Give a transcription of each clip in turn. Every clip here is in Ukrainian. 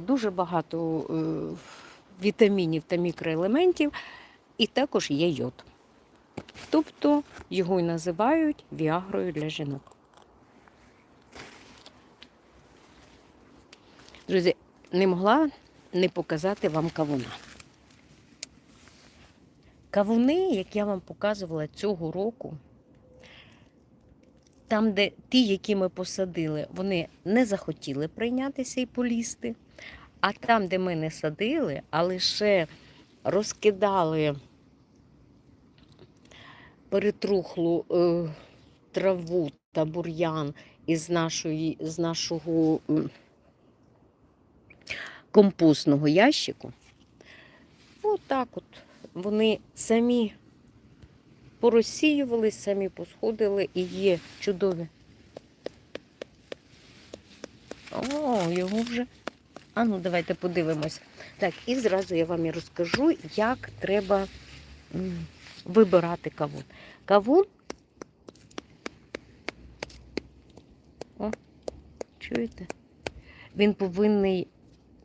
дуже багато е, вітамінів та мікроелементів, і також є йод. Тобто його й називають віагрою для жінок. Друзі, не могла не показати вам кавуна. Кавуни, як я вам показувала цього року, там, де ті, які ми посадили, вони не захотіли прийнятися і полізти. А там, де ми не садили, а лише розкидали перетрухлу е, траву та бур'ян із, нашої, з нашого е, компостного ящику, отак от вони самі порозсіювались, самі посходили і є чудові. О, його вже. А ну давайте подивимось. Так, і зразу я вам і розкажу, як треба вибирати кавун. Кавун. О, чуєте? Він повинний,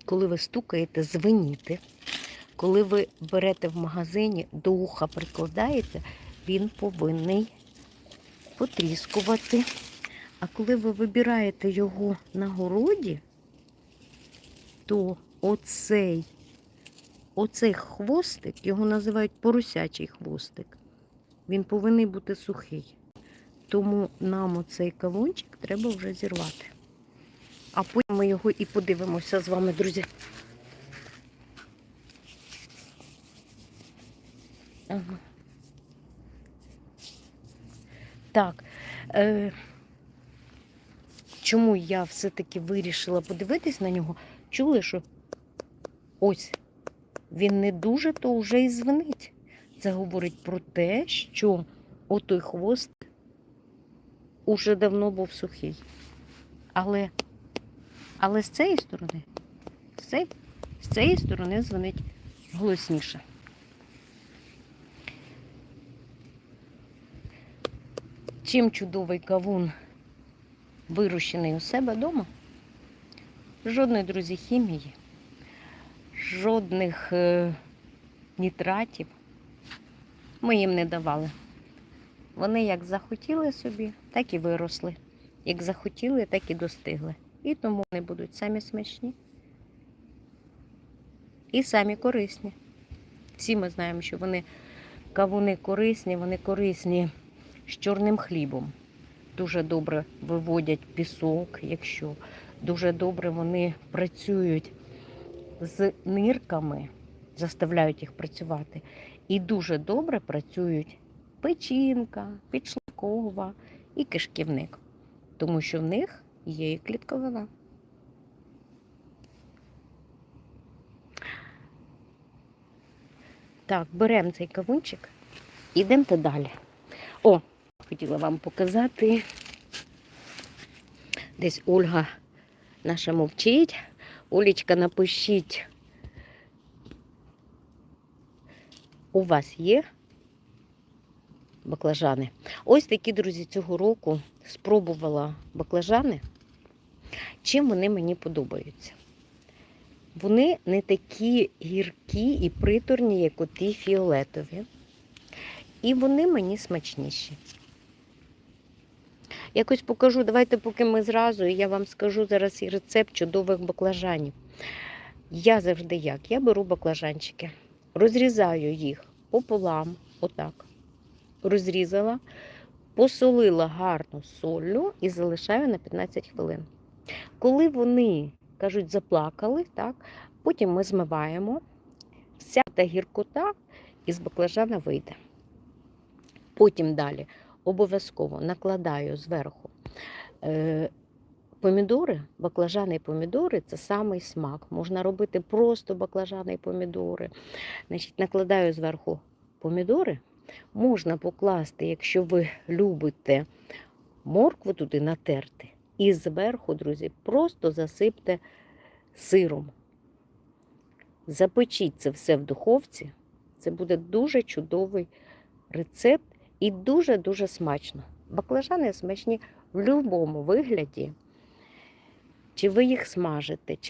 коли ви стукаєте, звеніти. Коли ви берете в магазині, до уха прикладаєте, він повинний потріскувати. А коли ви вибираєте його на городі, то оцей, оцей хвостик, його називають поросячий хвостик, він повинен бути сухий. Тому нам оцей кавунчик треба вже зірвати. А потім ми його і подивимося з вами, друзі. Ага. Так. Е, чому я все-таки вирішила подивитись на нього? Чули, що ось він не дуже, то вже і звенить. Це говорить про те, що отой хвост уже давно був сухий. Але, але з цієї сторони, з цієї, з цієї сторони дзвонить голосніше. Чим чудовий кавун вирощений у себе вдома? Жодної, друзі, хімії, жодних е, нітратів ми їм не давали. Вони як захотіли собі, так і виросли. Як захотіли, так і достигли. І тому вони будуть самі смачні і самі корисні. Всі ми знаємо, що вони кавуни корисні, вони корисні з чорним хлібом. Дуже добре виводять пісок, якщо дуже добре вони працюють з нирками, заставляють їх працювати. І дуже добре працюють печінка, підшлункова і кишківник, тому що в них є і клітковина. Так, беремо цей кавунчик, ідемо далі. О, хотіла вам показати. Десь Ольга наша мовчить. Олічка, напишіть. У вас є баклажани? Ось такі, друзі, цього року спробувала баклажани. Чим вони мені подобаються? Вони не такі гіркі і приторні, як оті фіолетові. І вони мені смачніші. Якось покажу, давайте, поки ми зразу, і я вам скажу зараз і рецепт чудових баклажанів. Я завжди як? Я беру баклажанчики, розрізаю їх пополам, отак. Розрізала, посолила гарно солью і залишаю на 15 хвилин. Коли вони, кажуть, заплакали, так, потім ми змиваємо, вся та гіркота із баклажана вийде. Потім далі обов'язково накладаю зверху е, помідори, баклажани і помідори це самий смак. Можна робити просто баклажани і помідори. Значить, накладаю зверху помідори. Можна покласти, якщо ви любите моркву туди натерти. І зверху, друзі, просто засипте сиром. Запечіть це все в духовці. Це буде дуже чудовий рецепт і дуже-дуже смачно. Баклажани смачні в будь-якому вигляді. Чи ви їх смажите, чи